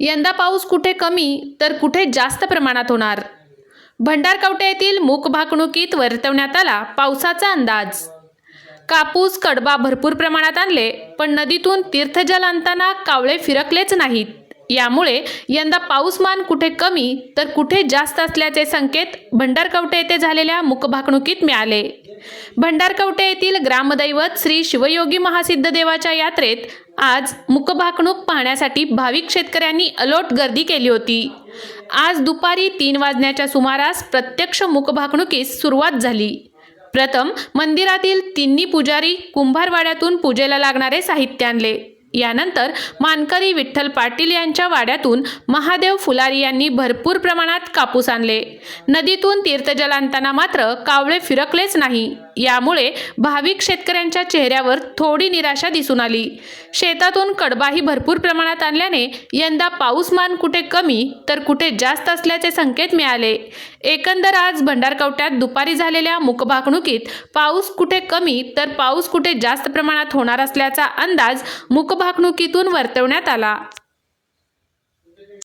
यंदा पाऊस कुठे कमी तर कुठे जास्त प्रमाणात होणार? भंडारकवटे येथील मूक भाकणुकीत वर्तवण्यात आला पावसाचा अंदाज. कापूस कडबा भरपूर प्रमाणात आणले पण नदीतून तीर्थजल आणताना कावळे फिरकलेच नाहीत. यामुळे यंदा पाऊसमान कुठे कमी तर कुठे जास्त असल्याचे संकेत भंडारकवटे येथे झालेल्या मुकभाकणुकीत मिळाले. भंडारकवटे येथील ग्रामदैवत श्री शिवयोगी महासिद्ध देवाच्या यात्रेत आज मुकभाकणूक पाहण्यासाठी भाविक शेतकऱ्यांनी अलोट गर्दी केली होती. आज दुपारी तीन वाजण्याच्या सुमारास प्रत्यक्ष मुकभाकणुकीस सुरुवात झाली. प्रथम मंदिरातील तिन्ही पुजारी कुंभारवाड्यातून पूजेला लागणारे साहित्य आणले. यानंतर मानकरी विठ्ठल पाटील यांच्या वाड्यातून महादेव फुलारी यांनी भरपूर प्रमाणात कापूस आणले. नदीतून तीर्थजल आणताना मात्र कावळे फिरकलेच नाही. यामुळे भाविक शेतकऱ्यांच्या चेहऱ्यावर थोडी निराशा दिसून आली. शेतातून कडबाही भरपूर प्रमाणात आणल्याने यंदा पाऊसमान कुठे कमी तर कुठे जास्त असल्याचे संकेत मिळाले. एकंदर आज भंडारकवट्यात दुपारी झालेल्या मुकभाकणुकीत पाऊस कुठे कमी तर पाऊस कुठे जास्त प्रमाणात होणार असल्याचा अंदाज मुकभाकणुकीतून वर्तवण्यात आला.